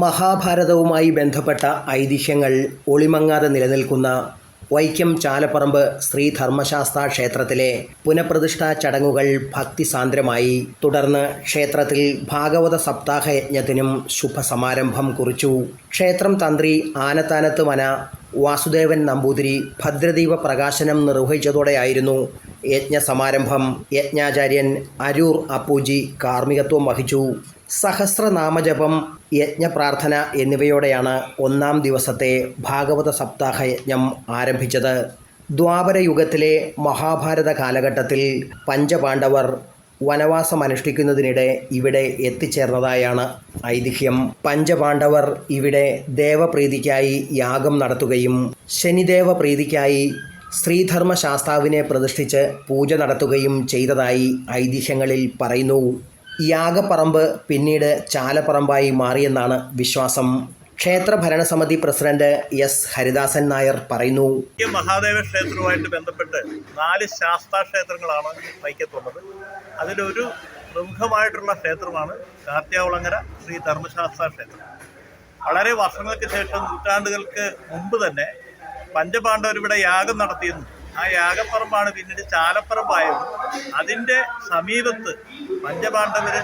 മഹാഭാരതവുമായി ബന്ധപ്പെട്ട ഐതിഹ്യങ്ങൾ ഒളിമങ്ങാതെ നിലനിൽക്കുന്ന വൈക്കം ചാലപ്പറമ്പ് ശ്രീ ധർമ്മശാസ്ത്ര ക്ഷേത്രത്തിലെ പുനഃപ്രതിഷ്ഠാ ചടങ്ങുകൾ ഭക്തിസാന്ദ്രമായി തുടർന്ന് ക്ഷേത്രത്തിൽ ഭാഗവത സപ്താഹ യജ്ഞത്തിനും ശുഭസമാരംഭം കുറിച്ചു. ക്ഷേത്രം തന്ത്രി ആനത്താനത്ത് മന വാസുദേവൻ നമ്പൂതിരി ഭദ്രദീപ പ്രകാശനം നിർവഹിച്ചതോടെയായിരുന്നു യജ്ഞസമാരംഭം യജ്ഞാചാര്യൻ അരൂർ അപ്പൂജി കാർമ്മികത്വം വഹിച്ചു. സഹസ്രനാമജപം യജ്ഞപ്രാർത്ഥന എന്നിവയോടെയാണ് ഒന്നാം ദിവസത്തെ ഭാഗവത സപ്താഹ യജ്ഞം ആരംഭിച്ചത്. ദ്വാപരയുഗത്തിലെ മഹാഭാരത കാലഘട്ടത്തിൽ പഞ്ചപാണ്ഡവർ വനവാസം വനവാസമനുഷ്ഠിക്കുന്നതിനിടെ ഇവിടെ എത്തിച്ചേർന്നതായാണ് ഐതിഹ്യം. പഞ്ചപാണ്ഡവർ ഇവിടെ ദേവപ്രീതിക്കായി യാഗം നടത്തുകയും ശനിദേവ പ്രീതിക്കായി ശ്രീധർമ്മ ശാസ്താവിനെ പ്രതിഷ്ഠിച്ച് പൂജ നടത്തുകയും ചെയ്തതായി ഐതിഹ്യങ്ങളിൽ പറയുന്നു. യാഗപ്പറമ്പ് പിന്നീട് ചാലപ്പറമ്പായി മാറിയെന്നാണ് വിശ്വാസം. ക്ഷേത്ര ഭരണസമിതി പ്രസിഡന്റ് എസ്. ഹരിദാസൻ നായർ പറയുന്നു. മഹാദേവ ക്ഷേത്രവുമായിട്ട് ബന്ധപ്പെട്ട് നാല് ശാസ്താ ക്ഷേത്രങ്ങളാണ് വൈക്കത്തുള്ളത് അതിലൊരു പ്രമുഖമായിട്ടുള്ള ക്ഷേത്രമാണ് കാർത്യാവുളങ്ങര ശ്രീ ധർമ്മശാസ്ത്ര ക്ഷേത്രം. വളരെ വർഷങ്ങൾക്ക് ശേഷം നൂറ്റാണ്ടുകൾക്ക് മുമ്പ് തന്നെ പഞ്ചപാണ്ഡവർ ഇവിടെ യാഗം നടത്തിയിരുന്നു. ആ യാഗപ്പറമ്പാണ് പിന്നീട് ചാലപ്പറമ്പായത്. അതിന്റെ സമീപത്ത് പഞ്ചപാണ്ഡവര്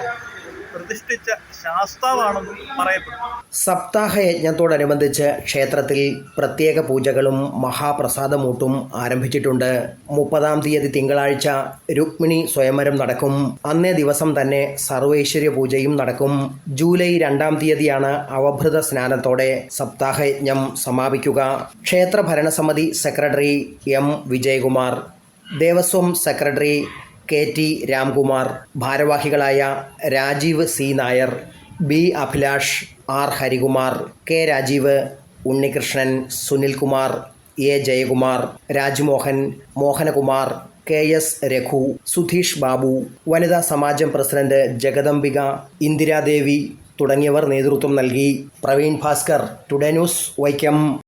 പ്രതിഷ്ഠിച്ച ശാസ്താവാണെന്നും പറയപ്പെടുന്നു. സപ്താഹ യജ്ഞത്തോടനുബന്ധിച്ച് ക്ഷേത്രത്തിൽ പ്രത്യേക പൂജകളും മഹാപ്രസാദമൂട്ടും ആരംഭിച്ചിട്ടുണ്ട്. മുപ്പതാം തീയതി തിങ്കളാഴ്ച രുക്മിണി സ്വയംവരം നടക്കും. അന്നേ ദിവസം തന്നെ സർവൈശ്വര്യ പൂജയും നടക്കും. ജൂലൈ രണ്ടാം തീയതിയാണ് അവഭൃത സ്നാനത്തോടെ സപ്താഹയജ്ഞം സമാപിക്കുക. ക്ഷേത്ര ഭരണസമിതി secretary M Vijayakumar Devaswom secretary K T Ramkumar ഭാരവാഹികളായ Rajeev C. Nair B. Abhilash R. Harikumar K. Rajeev Unnikrishnan Sunilkumar A. Jayakumar Rajmohan Mohanakumar K. S. Raghu Sudheesh Babu വനിതാ സമാജം പ്രസിഡന്റ് ജഗദംബിക ഇന്ദിരാദേവി തുടങ്ങിയവർ നേതൃത്വം നൽകി. Praveen Bhaskar today news Vaikom.